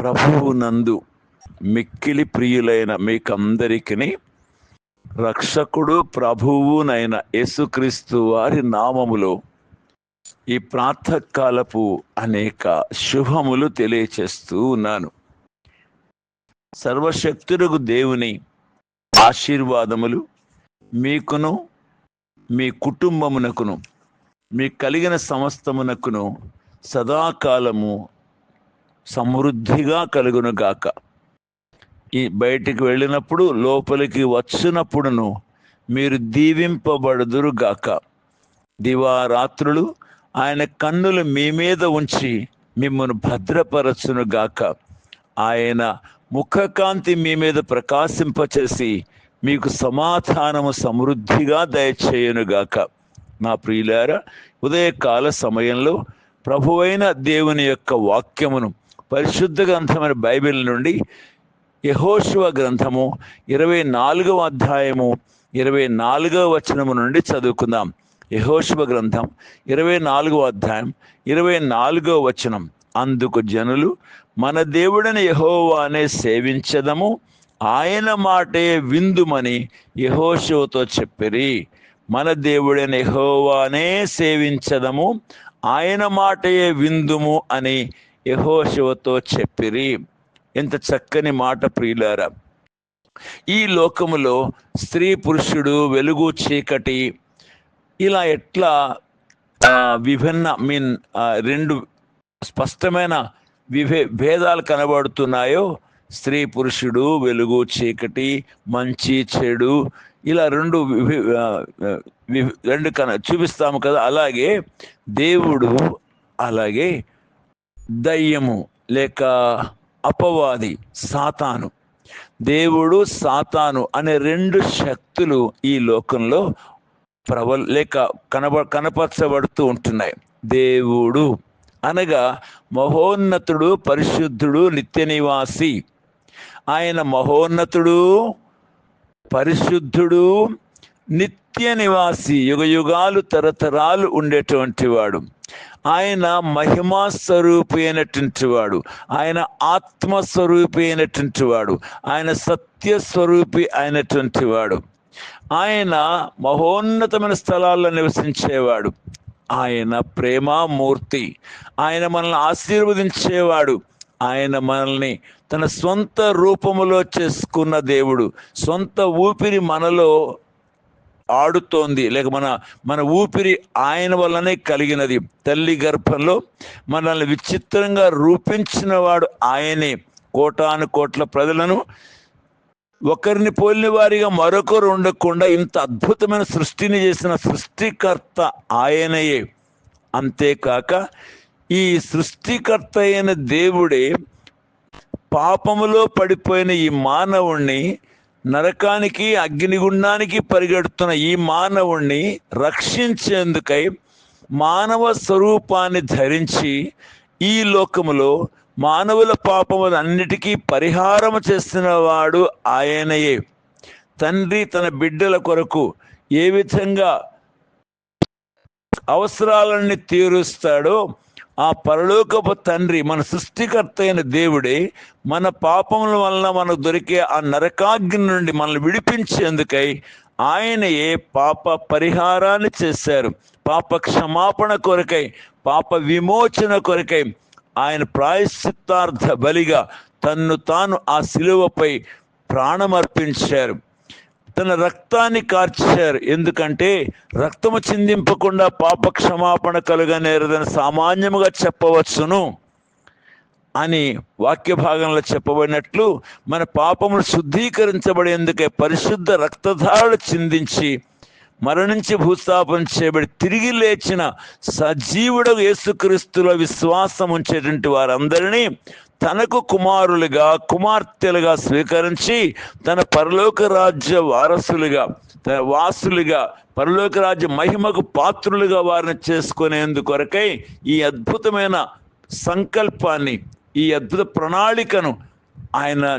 ప్రభువు నందు మిక్కిలి ప్రియులైన మీకందరికీ రక్షకుడు ప్రభువునైన యేసుక్రీస్తు వారి నామములో ఈ ప్రాతకాలపు అనేక శుభములు తెలియచేస్తూ ఉన్నాను. సర్వశక్తులకు దేవుని ఆశీర్వాదములు మీకును మీ కుటుంబమునకును మీ కలిగిన సమస్తమునకును సదాకాలము సమృద్ధిగా కలుగును గాక. ఈ బయటికి వెళ్ళినప్పుడు లోపలికి వచ్చినప్పుడును మీరు దీవింపబడుదురు గాక. దివారాత్రులు ఆయన కన్నులు మీ మీద ఉంచి మిమ్మల్ని భద్రపరచును గాక. ఆయన ముఖకాంతి మీ మీద ప్రకాశింపచేసి మీకు సమాధానము సమృద్ధిగా దయచేయునుగాక నా ప్రియులారా ఉదయకాల సమయంలో ప్రభువైన దేవుని యొక్క వాక్యమును పరిశుద్ధ గ్రంథమైన బైబిల్ నుండి యహోశివ గ్రంథము ఇరవై నాలుగవ అధ్యాయము ఇరవై నాలుగవ వచనము నుండి చదువుకుందాం. యహోశివ గ్రంథం ఇరవై నాలుగవ అధ్యాయం ఇరవై నాలుగవ వచనం. అందుకు జనులు మన దేవుడని యహోవానే సేవించదము ఆయన మాటే విందుమని యహోశివతో చెప్పిరి. మన దేవుడైన యహోవానే సేవించదము ఆయన మాటయే విందుము అని యహోశివతో చెప్పిరి. ఎంత చక్కని మాట ప్రియులారా ఈ లోకములో స్త్రీ పురుషుడు వెలుగు చీకటి ఇలా ఎట్లా విభిన్న మీన్ రెండు స్పష్టమైన విభే భేదాలు కనబడుతున్నాయో స్త్రీ పురుషుడు వెలుగు చీకటి మంచి చెడు ఇలా రెండు విభి- విభి- రెండు కన చూపిస్తాము కదా. అలాగే దేవుడు అలాగే దయ్యము లేక అపవాది సాతాను. దేవుడు సాతాను అనే రెండు శక్తులు ఈ లోకంలో ప్రబల లేక కనబ కనపరచబడుతూ ఉంటున్నాయి. దేవుడు అనగా మహోన్నతుడు పరిశుద్ధుడు నిత్య నివాసి. ఆయన మహోన్నతుడు పరిశుద్ధుడు నిత్య నివాసి యుగ యుగాలు తరతరాలు ఉండేటువంటి వాడు. ఆయన మహిమా స్వరూపి అయినటువంటి వాడు. ఆయన ఆత్మ స్వరూపి అయినటువంటి వాడు. ఆయన సత్య స్వరూపి అయినటువంటి వాడు. ఆయన మహోన్నతమైన స్థలాల్లో నివసించేవాడు. ఆయన ప్రేమామూర్తి. ఆయన మనల్ని ఆశీర్వదించేవాడు. ఆయన మనల్ని తన సొంత రూపములో చేసుకున్న దేవుడు. సొంత ఊపిరి మనలో ఆడుతోంది. లేక మన మన ఊపిరి ఆయన వల్లనే కలిగినది. తల్లి గర్భంలో మనల్ని విచిత్రంగా రూపించిన వాడు ఆయనే. కోటాను కోట్ల ప్రజలను ఒకరిని పోలిన వారిగా మరొకరు ఉండకుండా ఇంత అద్భుతమైన సృష్టిని చేసిన సృష్టికర్త ఆయనయే. అంతేకాక ఈ సృష్టికర్త అయిన దేవుడే పాపములో పడిపోయిన ఈ మానవుణ్ణి నరకానికి అగ్నిగుండానికి పరిగెడుతున్న ఈ మానవుణ్ణి రక్షించేందుకై మానవ స్వరూపాన్ని ధరించి ఈ లోకములో మానవుల పాపములన్నిటికీ పరిహారం చేసిన వాడు ఆయనయే. తండ్రి తన బిడ్డల కొరకు ఏ విధంగా అవసరాలన్నీ తీరుస్తాడో ఆ పరలోకపు తండ్రి మన సృష్టికర్త అయిన దేవుడే మన పాపముల వలన మనకు దొరికే ఆ నరకాగ్ని నుండి మనల్ని విడిపించేందుకై ఆయనయే పాప పరిహారాన్ని చేశారు. పాప క్షమాపణ కొరకై పాప విమోచన కొరకై ఆయన ప్రాయశ్చిత్తార్థ బలిగా తన్ను తాను ఆ శిలువపై ప్రాణమర్పించారు. తన రక్తాన్ని కార్చారు ఎందుకంటే రక్తము చిందింపకుండా పాప క్షమాపణ కలుగనేరదని సామాన్యముగా చెప్పవచ్చును అని వాక్య భాగంలో చెప్పబడినట్లు మన పాపములు శుద్ధీకరించబడేందుకే పరిశుద్ధ రక్తధారలు చిందించి మరణించి భూస్థాపన చేయబడి తిరిగి లేచిన సజీవుడు యేసుక్రీస్తులో విశ్వాసం ఉంచేటువంటి వారందరినీ తనకు కుమారులుగా కుమార్తెలుగా స్వీకరించి తన పరలోక రాజ్య వారసులుగా తన వాసులుగా పరలోక రాజ్య మహిమకు పాత్రులుగా వారిని చేసుకునేందుకొరకై ఈ అద్భుతమైన సంకల్పాన్ని ఈ అద్భుత ప్రణాళికను ఆయన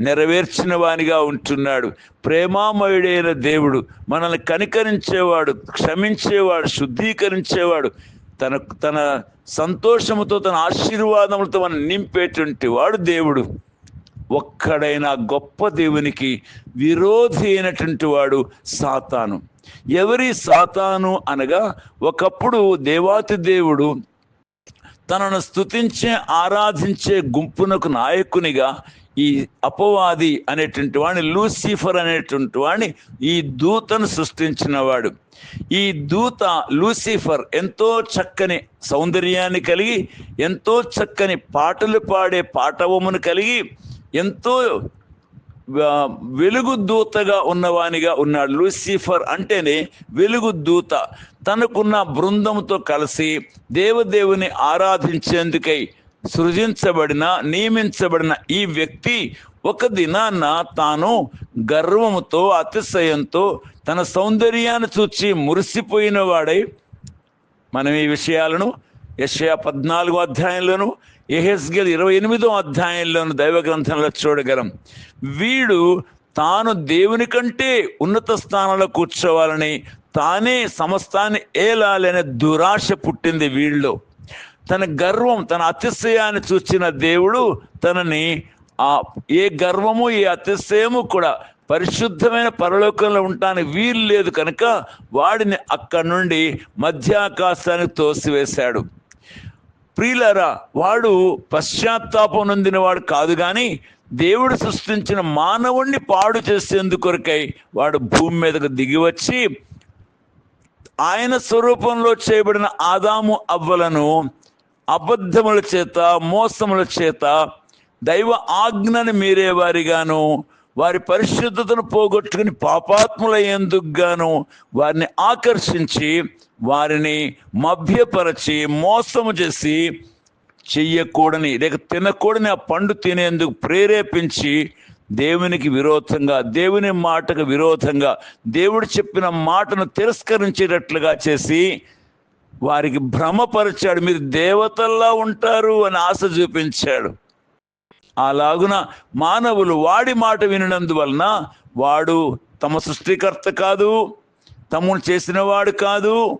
నెరవేర్చిన వానిగా ఉంటున్నాడు. ప్రేమామయుడైన దేవుడు మనల్ని కనికరించేవాడు క్షమించేవాడు శుద్ధీకరించేవాడు తన తన సంతోషముతో తన ఆశీర్వాదములతో మనం నింపేటువంటి వాడు దేవుడు. ఒక్కడైనా గొప్ప దేవునికి విరోధి అయినటువంటి వాడు సాతాను. ఎవరి సాతాను అనగా ఒకప్పుడు దేవాతి దేవుడు తనను స్తుతించే ఆరాధించే గుంపునకు నాయకునిగా ఈ అపవాది అనేటువంటి వాడిని లూసిఫర్ అనేటువంటి వాడిని ఈ దూతను సృష్టించినవాడు. ఈ దూత లూసిఫర్ ఎంతో చక్కని సౌందర్యాన్ని కలిగి ఎంతో చక్కని పాటలు పాడే పాటవమును కలిగి ఎంతో వెలుగు దూతగా ఉన్నవానిగా ఉన్నాడు లూసిఫర్ అంటేనే వెలుగు దూత. తనకున్న బృందంతో కలిసి దేవదేవుని ఆరాధించేందుకై సృజించబడిన నియమించబడిన ఈ వ్యక్తి ఒక దినాన్న తాను గర్వముతో అతిశయంతో తన సౌందర్యాన్ని చూచి మురిసిపోయిన వాడై మనం ఈ విషయాలను యెషయా పద్నాలుగో అధ్యాయంలోను ఎహెస్గెల్ ఇరవై ఎనిమిదో అధ్యాయంలోను దైవ గ్రంథంలో చూడగలం. వీడు తాను దేవుని కంటే ఉన్నత స్థానంలో కూర్చోవాలని తానే సమస్తాన్ని ఏలాలనే దురాశ పుట్టింది వీళ్ళు. తన గర్వం తన అతిశయాన్ని చూచిన దేవుడు తనని ఆ ఏ గర్వము ఏ అతిశయము కూడా పరిశుద్ధమైన పరలోకంలో ఉండటానికి వీలు లేదు కనుక వాడిని అక్కడి నుండి మధ్యాకాశానికి తోసివేశాడు. ప్రియులరా వాడు పశ్చాత్తాపం నొందిన వాడు కాదు కానీ దేవుడు సృష్టించిన మానవుణ్ణి పాడు చేసేందుకొరకై వాడు భూమి మీదకు దిగి వచ్చి ఆయన స్వరూపంలో చేయబడిన ఆదాము అవ్వలను అబద్ధముల చేత మోసముల చేత దైవ ఆజ్ఞాన్ని మీరే వారిగాను వారి పరిశుద్ధతను పోగొట్టుకుని పాపాత్ములయ్యేందుకు గాను వారిని ఆకర్షించి వారిని మభ్యపరచి మోసము చేసి చెయ్యకూడని లేక తినకూడని ఆ పండు తినేందుకు ప్రేరేపించి దేవునికి విరోధంగా దేవుని మాటకు విరోధంగా దేవుడు చెప్పిన మాటను తిరస్కరించేటట్లుగా చేసి వారికి భ్రమపరిచాడు. మీరు దేవతల్లా ఉంటారు అని ఆశ చూపించాడు. అలాగున మానవులు వాడి మాట వినడందువలన వాడు తమ సృష్టికర్త కాదు తమను చేసిన వాడు కాదు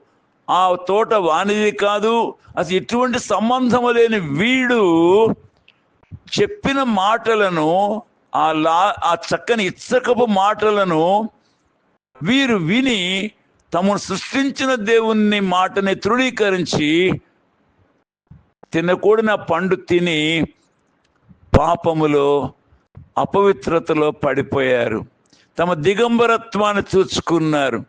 ఆ తోట వానిది కాదు. అసలు ఎటువంటి సంబంధము లేని వీడు చెప్పిన మాటలను ఆ లా ఆ చక్కని ఇచ్చకపు మాటలను వీరు విని తమను సృష్టించిన దేవుణ్ణి మాటని తృణీకరించి తినకూడిన పండు తిని పాపములో అపవిత్రతలో పడిపోయారు. తమ దిగంబరత్వాన్ని చూచుకున్నారు.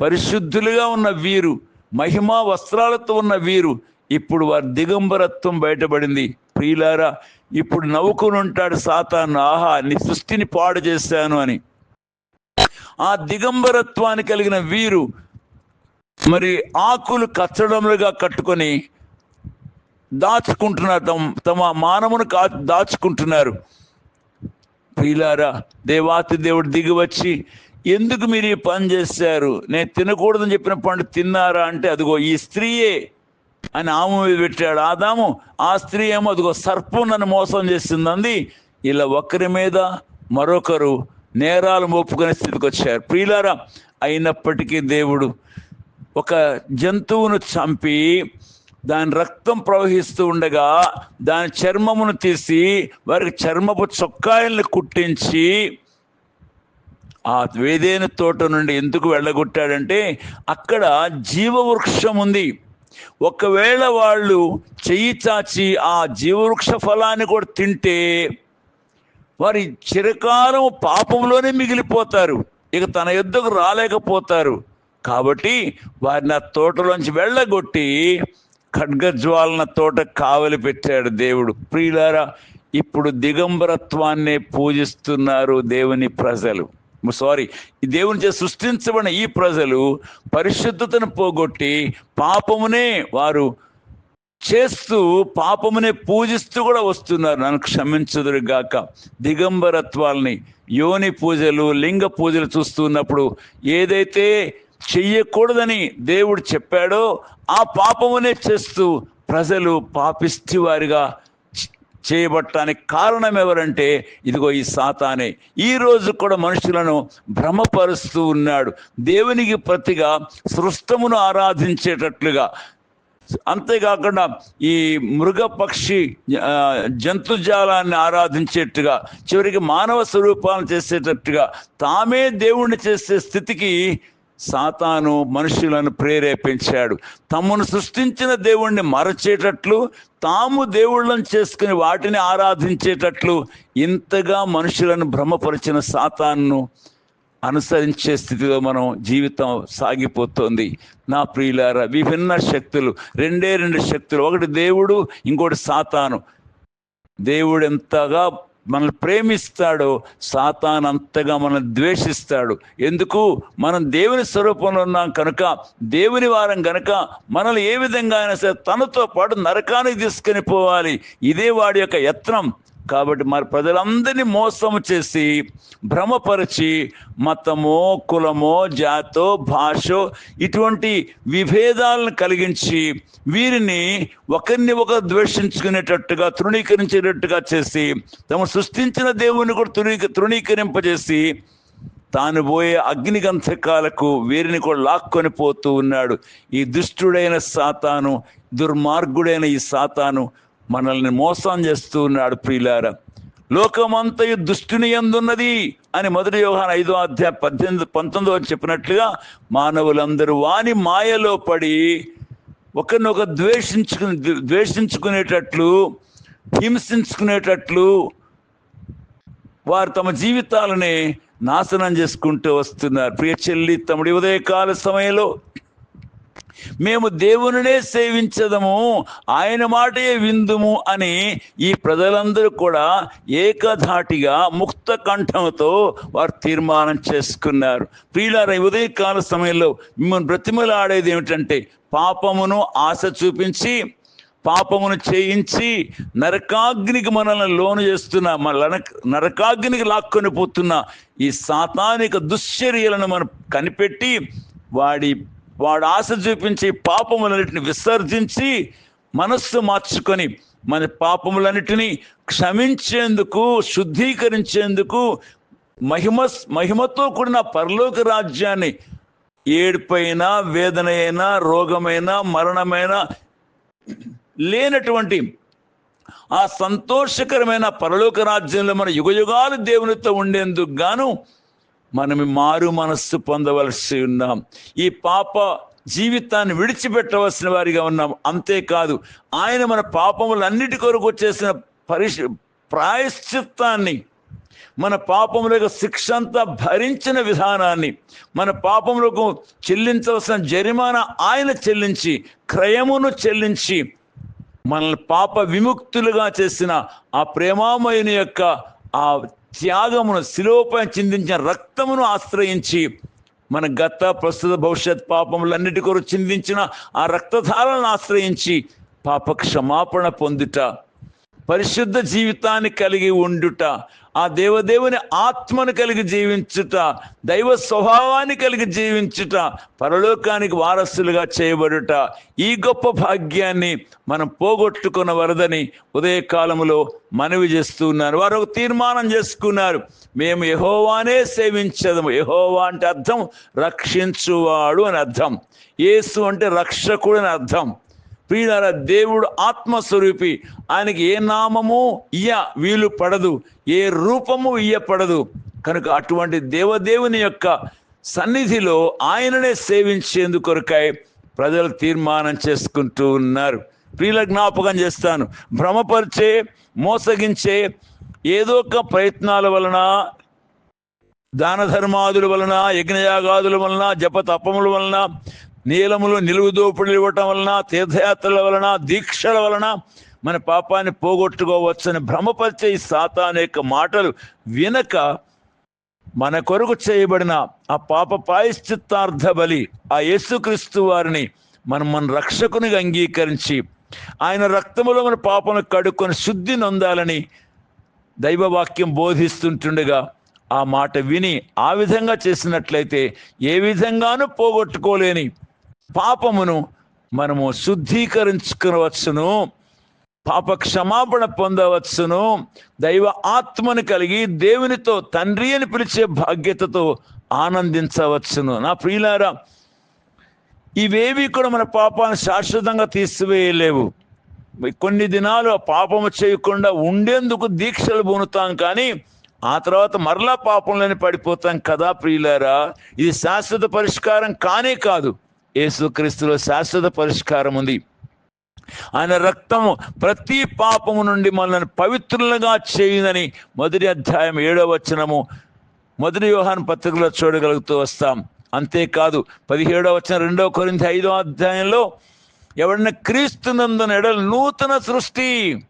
పరిశుద్ధులుగా ఉన్న వీరు మహిమా వస్త్రాలతో ఉన్న వీరు ఇప్పుడు వారి దిగంబరత్వం బయటపడింది. ప్రియులారా ఇప్పుడు నవ్వుకుని ఉంటాడు సాతాను. ఆహా నీ సృష్టిని పాడు చేశాను అని. ఆ దిగంబరత్వాన్ని కలిగిన వీరు మరి ఆకులు కచ్చడములుగా కట్టుకొని దాచుకుంటున్నారు తమ తమ మానవును కా దాచుకుంటున్నారు. ప్రియులారా దేవాతి దేవుడు దిగి వచ్చి ఎందుకు మీరు ఈ పని చేశారు? నేను తినకూడదని చెప్పిన పండు తిన్నారా? అంటే అదిగో ఈ స్త్రీయే అని ఆమె మీద పెట్టాడు. ఆదాము ఆ స్త్రీ ఏమో అదిగో సర్పం నన్ను మోసం చేసిందంది. ఇలా ఒకరి మీద మరొకరు నేరాలు మోపుకునే స్థితికి వచ్చారు. ప్రియులారా అయినప్పటికీ దేవుడు ఒక జంతువును చంపి దాని రక్తం ప్రవహిస్తూ ఉండగా దాని చర్మమును తీసి వారికి చర్మపు చొక్కాయలను కుట్టించి ఆ వేదేని తోట నుండి ఎందుకు వెళ్ళగొట్టాడంటే అక్కడ జీవవృక్షం ఉంది. ఒకవేళ వాళ్ళు చెయ్యి చాచి ఆ జీవవృక్ష ఫలాన్ని కూడా తింటే వారి చిరకాలం పాపంలోనే మిగిలిపోతారు. ఇక తన యుద్ధకు రాలేకపోతారు. కాబట్టి వారిని ఆ తోటలోంచి వెళ్ళగొట్టి ఖడ్గజ్వాలన తోట కావలి పెట్టాడు దేవుడు. ప్రియులారా ఇప్పుడు దిగంబరత్వాన్నే పూజిస్తున్నారు దేవుని ప్రజలు. సారీ ఈ దేవుని చే సృష్టించబడిన ఈ ప్రజలు పరిశుద్ధతను పోగొట్టి పాపమునే వారు చేస్తూ పాపమునే పూజిస్తూ కూడా వస్తున్నారు. నన్ను క్షమించుదురు గాక దిగంబరత్వాల్ని యోని పూజలు లింగ పూజలు చూస్తున్నప్పుడు ఏదైతే చెయ్యకూడదని దేవుడు చెప్పాడో ఆ పాపమునే చేస్తూ ప్రజలు పాపిష్టి వారిగా చేయబట్టడానికి కారణం ఎవరంటే ఇదిగో ఈ సాతానే. ఈ రోజు కూడా మనుషులను భ్రమపరుస్తూ ఉన్నాడు. దేవునికి ప్రతిగా సృష్టమును ఆరాధించేటట్లుగా అంతేకాకుండా ఈ మృగ పక్షి జంతుజాలాన్ని ఆరాధించేట్టుగా చివరికి మానవ స్వరూపాలను చేసేటట్టుగా తామే దేవుణ్ణి చేసే స్థితికి సాతాను మనుషులను ప్రేరేపించాడు. తమను సృష్టించిన దేవుణ్ణి మరచేటట్లు తాము దేవుళ్ళని చేసుకుని వాటిని ఆరాధించేటట్లు ఇంతగా మనుషులను భ్రమపరిచిన సాతాను అనుసరించే స్థితిలో మనం జీవితం సాగిపోతుంది. నా ప్రియులారా విభిన్న శక్తులు రెండే రెండు శక్తులు. ఒకటి దేవుడు ఇంకోటి సాతాను. దేవుడు ఎంతగా మనల్ని ప్రేమిస్తాడో సాతాన్ అంతగా మనల్ని ద్వేషిస్తాడు. ఎందుకు? మనం దేవుని స్వరూపంలో ఉన్నాం కనుక దేవుని వారం కనుక మనల్ని ఏ విధంగా అయినా సరే తనతో పాటు నరకానికి తీసుకొని పోవాలి. ఇదే వాడి యొక్క యత్నం. కాబట్టి మరి ప్రజలందరినీ మోసం చేసి భ్రమపరిచి మతమో కులమో జాతో భాషో ఇటువంటి విభేదాలను కలిగించి వీరిని ఒకరిని ఒకరు ద్వేషించుకునేటట్టుగా తృణీకరించేటట్టుగా చేసి తమ సృష్టించిన దేవుని కూడా తృణీ తృణీకరింపజేసి తాను పోయే అగ్నిగంధకాలకు వీరిని కూడా లాక్కొని పోతూ ఉన్నాడు. ఈ దుష్టుడైన సాతాను దుర్మార్గుడైన ఈ సాతాను మనల్ని మోసం చేస్తూ ఉన్నాడు ప్రియులారా. లోకమంతయు దుష్టిని ఎందున్నది? అని మొదటి వ్యవహారం ఐదో అధ్యాయ పద్దెనిమిది పంతొమ్మిదో చెప్పినట్లుగా మానవులందరూ వాని మాయలో పడి ఒకరినొక ద్వేషించుకుని ద్వేషించుకునేటట్లు హింసించుకునేటట్లు వారు తమ జీవితాలని నాశనం చేసుకుంటూ వస్తున్నారు. ప్రియ చెల్లి తమ్ముడి ఉదయకాల సమయంలో మేము దేవునినే సేవించదము ఆయన మాటే విందుము అని ఈ ప్రజలందరూ కూడా ఏకధాటిగా ముక్త కంఠంతో వారు తీర్మానం చేసుకున్నారు. ప్రియులార ఉదయకాల సమయంలో మిమ్మల్ని బ్రతిమలాడేది ఏమిటంటే పాపమును ఆశ చూపించి పాపమును చేయించి నరకాగ్నికి మనల్ని లోను చేస్తున్న మన నరకాగ్నికి లాక్కొని పోతున్న ఈ సాతానిక దుశ్చర్యలను మనం కనిపెట్టి వాడి వాడు ఆశ చూపించి పాపములన్నిటిని విసర్జించి మనస్సు మార్చుకొని మన పాపములన్నిటినీ క్షమించేందుకు శుద్ధీకరించేందుకు మహిమ మహిమతో కూడిన పరలోక రాజ్యాన్ని ఏడుపైన వేదన అయినా రోగమైన మరణమైన లేనటువంటి ఆ సంతోషకరమైన పరలోక రాజ్యంలో మన యుగయుగాలు దేవునితో ఉండేందుకు గాను మనం మారు మనస్సు పొందవలసి ఉన్నాం. ఈ పాప జీవితాన్ని విడిచిపెట్టవలసిన వారిగా ఉన్నాం. అంతేకాదు ఆయన మన పాపములన్నిటి కొరకు వచ్చేసిన పరిశ ప్రాయశ్చిత్తాన్ని మన పాపములకు శిక్ష అంతా భరించిన విధానాన్ని మన పాపములకు చెల్లించవలసిన జరిమానా ఆయన చెల్లించి క్రయమును చెల్లించి మనల్ని పాప విముక్తులుగా చేసిన ఆ ప్రేమామయుని యొక్క ఆ త్యాగమును శిలోపై చిందించిన రక్తమును ఆశ్రయించి మన గత ప్రస్తుత భవిష్యత్ పాపములన్నిటి కొరకు చిందించిన ఆ రక్తధారాలను ఆశ్రయించి పాప క్షమాపణ పొందుట పరిశుద్ధ జీవితాన్ని కలిగి ఉండుట ఆ దేవదేవుని ఆత్మను కలిగి జీవించుట దైవ స్వభావాన్ని కలిగి జీవించుట పరలోకానికి వారసులుగా చేయబడుట ఈ గొప్ప భాగ్యాన్ని మనం పోగొట్టుకున్న వరదని ఉదయకాలంలో మనవి చేస్తున్నారు వారు ఒక తీర్మానం చేసుకున్నారు. మేము యహోవానే సేవించదము. యహోవా అంటే అర్థం రక్షించువాడు అని అర్థం. యేసు అంటే రక్షకుడు అని అర్థం. ప్రియులార దేవుడు ఆత్మస్వరూపి. ఆయనకి ఏ నామము ఇయ్య వీలు పడదు ఏ రూపము ఇయ్యపడదు కనుక అటువంటి దేవదేవుని యొక్క సన్నిధిలో ఆయననే సేవించేందుకు కొరకై ప్రజలు తీర్మానం చేసుకుంటూ ఉన్నారు. ప్రియుల జ్ఞాపకం చేస్తాను. భ్రమపరిచే మోసగించే ఏదో ఒక ప్రయత్నాల వలన దాన ధర్మాదుల వలన యజ్ఞయాగాదుల వలన జప తపముల వలన నీలములు నిలువు దోపుడులు ఇవ్వటం వలన తీర్థయాత్రల వలన దీక్షల వలన మన పాపాన్ని పోగొట్టుకోవచ్చని భ్రమపరిచే ఈ సాతాను యొక్క మాటలు వినక మన కొరకు చేయబడిన ఆ పాప పాయశ్చిత్తార్థ బలి ఆ యేసుక్రీస్తు వారిని మనం మన రక్షకునిగా అంగీకరించి ఆయన రక్తములో మన పాపను కడుక్కొని శుద్ధి నొందాలని దైవవాక్యం బోధిస్తుంటుండగా ఆ మాట విని ఆ విధంగా చేసినట్లయితే ఏ విధంగానూ పోగొట్టుకోలేని పాపమును మనము శుద్ధీకరించుకోవచ్చును పాప క్షమాపణ పొందవచ్చును. దైవ ఆత్మను కలిగి దేవునితో తండ్రి అని పిలిచే బాధ్యతతో ఆనందించవచ్చును. నా ప్రియులారా ఇవేవి కూడా మన పాపాన్ని శాశ్వతంగా తీసివేయలేవు. కొన్ని దినాలు ఆ పాపము చేయకుండా ఉండేందుకు దీక్షలు పూనుతాం కానీ ఆ తర్వాత మరలా పాపంలోనే పడిపోతాం కదా ప్రియులారా. ఇది శాశ్వత పరిష్కారం కానే కాదు. యేసుక్రీస్తులో శాశ్వత పరిష్కారం ఉంది. ఆయన రక్తము ప్రతి పాపము నుండి మనల్ని పవిత్రులుగా చేయుదని మొదటి అధ్యాయం ఏడవ వచనము మొదటి వ్యూహాన్ పత్రికలో చూడగలుగుతూ వస్తాం. అంతేకాదు పదిహేడవ వచ్చిన రెండవ కొరింత ఐదో అధ్యాయంలో ఎవడన్నా క్రీస్తునందున ఎడల నూతన సృష్టి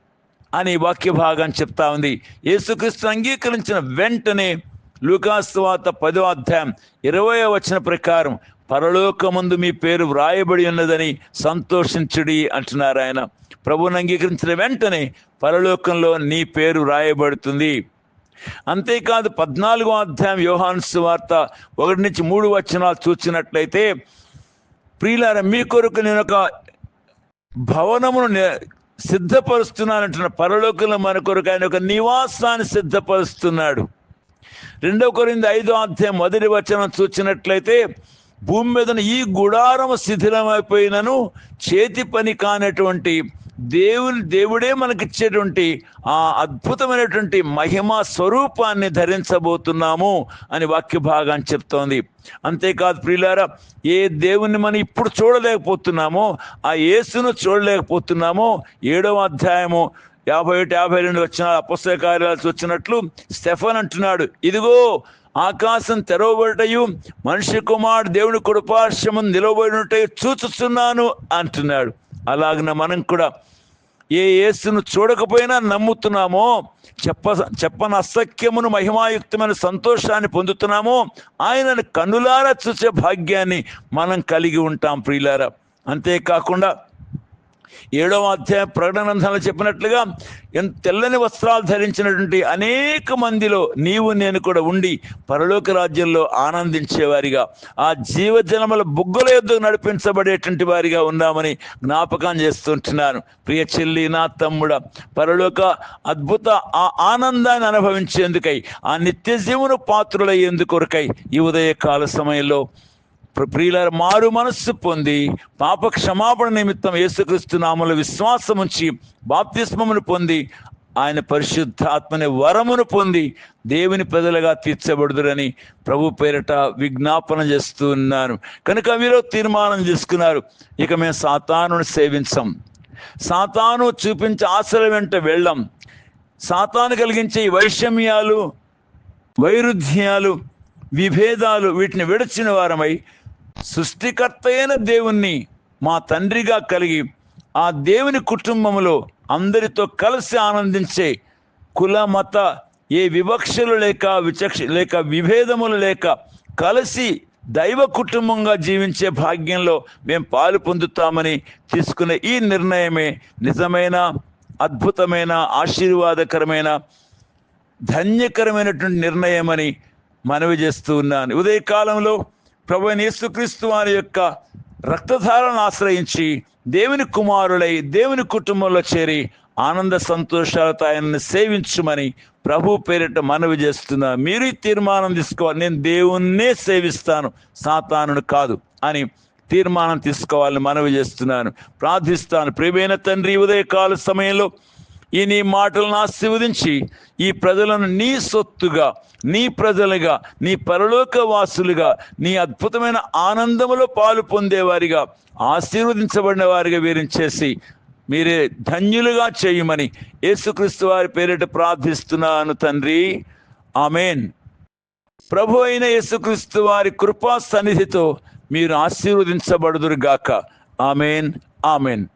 అని వాక్య భాగాన్ని చెప్తా ఉంది. యేసుక్రీస్తు అంగీకరించిన వెంటనే లూకాస్వాత పదో అధ్యాయం ఇరవై వచ్చిన ప్రకారం పరలోకమందు మీ పేరు వ్రాయబడి ఉన్నదని సంతోషించుడి అంటున్నారు ఆయన. ప్రభువుని అంగీకరించిన వెంటనే పరలోకంలో నీ పేరు వ్రాయబడుతుంది. అంతేకాదు పద్నాలుగో అధ్యాయం యోహాను వార్త ఒకటి నుంచి మూడు వచనాలు చూసినట్లయితే ప్రియులార మీ కొరకు నేను ఒక భవనమును సిద్ధపరుస్తున్నానంటున్న పరలోకంలో మన కొరకు ఆయన ఒక నివాసాన్ని సిద్ధపరుస్తున్నాడు. రెండవ కొరింది ఐదో అధ్యాయం మొదటి వచనం చూసినట్లయితే భూమి మీద ఈ గుడారము శిథిలమైపోయినను చేతి పని కానటువంటి దేవుని దేవుడే మనకిచ్చేటువంటి ఆ అద్భుతమైనటువంటి మహిమ స్వరూపాన్ని ధరించబోతున్నాము అని వాక్య భాగాన్ని చెప్తోంది. అంతేకాదు ప్రియులారా ఏ దేవుణ్ణి మనం ఇప్పుడు చూడలేకపోతున్నామో ఆ యేసును చూడలేకపోతున్నామో ఏడవ అధ్యాయము యాభై ఒకటి యాభై రెండు వచ్చిన అపస్య కార్యాలు వచ్చినట్లు స్టెఫన్ అంటున్నాడు. ఇదిగో ఆకాశం తెరవబడటయు మనిషి కుమారుడు దేవుని కుడిపార్శ్వము నిలవబడినట్టు చూచుతున్నాను అంటున్నాడు. అలాగన మనం కూడా ఏ యేసును చూడకపోయినా నమ్ముతున్నామో చెప్ప చెప్పని అసఖ్యమును మహిమాయుక్తమైన సంతోషాన్ని పొందుతున్నామో ఆయనను కన్నులారా చూసే భాగ్యాన్ని మనం కలిగి ఉంటాం ప్రియులారా. అంతేకాకుండా ఏడవ అధ్యాయ ప్రకటనంధనలో చెప్పినట్లుగా ఎంత తెల్లని వస్త్రాలు ధరించినటువంటి అనేక మందిలో నీవు నేను కూడా ఉండి పరలోక రాజ్యంలో ఆనందించేవారిగా ఆ జీవజనముల బుగ్గల యొద్ద నడిపించబడేటువంటి వారిగా ఉన్నామని జ్ఞాపకం చేస్తుంటున్నాను. ప్రియ చెల్లి నా తమ్ముడ పరలోక అద్భుత ఆ ఆనందాన్ని అనుభవించేందుకై ఆ నిత్య జీవన పాత్రులయ్యేందుకొరకై ఈ ఉదయకాల సమయంలో ప్రియుల మారు మనస్సు పొంది పాప క్షమాపణ నిమిత్తం యేసుక్రీస్తు నామములో విశ్వాసం ఉంచి బాప్తిస్మమును పొంది ఆయన పరిశుద్ధాత్మని వరమును పొంది దేవుని ప్రజలుగా తీర్చబడుదురని ప్రభు పేరట విజ్ఞాపన చేస్తూ ఉన్నారు. కనుక వీరు తీర్మానం చేసుకున్నారు. ఇక మేము సాతానుని సేవించం. సాతాను చూపించే ఆశల వెంట వెళ్ళం. సాతాను కలిగించే ఈ వైషమ్యాలు వైరుధ్యాలు విభేదాలు వీటిని విడచిన వారమై సృష్టికర్త అయిన దేవుణ్ణి మా తండ్రిగా కలిగి ఆ దేవుని కుటుంబంలో అందరితో కలిసి ఆనందించే కుల మత ఏ వివక్షలు లేక విచక్ష లేక విభేదములు లేక కలిసి దైవ కుటుంబంగా జీవించే భాగ్యంలో మేము పాలు పొందుతామని తీసుకునే ఈ నిర్ణయమే నిజమైన అద్భుతమైన ఆశీర్వాదకరమైన ధన్యకరమైనటువంటి నిర్ణయమని మనవి చేస్తూ ఉన్నాను. ఉదయకాలంలో ప్రభు యేసుక్రీస్తు వారి యొక్క రక్తధారను ఆశ్రయించి దేవుని కుమారులై దేవుని కుటుంబంలో చేరి ఆనంద సంతోషాలతో ఆయనను సేవించుమని ప్రభు పేరిట మనవి చేస్తున్నా మీరు ఈ తీర్మానం తీసుకోవాలి నేను దేవుణ్ణే సేవిస్తాను సాతానుడు కాదు అని తీర్మానం తీసుకోవాలని మనవి చేస్తున్నాను. ప్రార్థిస్తాను. ప్రియమైన తండ్రి ఉదయకాల సమయంలో ఈ నీ మాటలను ఆశీర్వదించి ఈ ప్రజలను నీ సొత్తుగా నీ ప్రజలుగా నీ పరలోక వాసులుగా నీ అద్భుతమైన ఆనందములో పాలు పొందేవారిగా ఆశీర్వదించబడిన వారిగా వీరిని చేసి మీరే ధన్యులుగా చేయమని యేసుక్రీస్తు వారి పేరిట ప్రార్థిస్తున్నాను తండ్రి. ఆమెన్. ప్రభు అయిన యేసుక్రీస్తు వారి కృపా సన్నిధితో మీరు ఆశీర్వదించబడుదురుగాక ఆమెన్. ఆమెన్.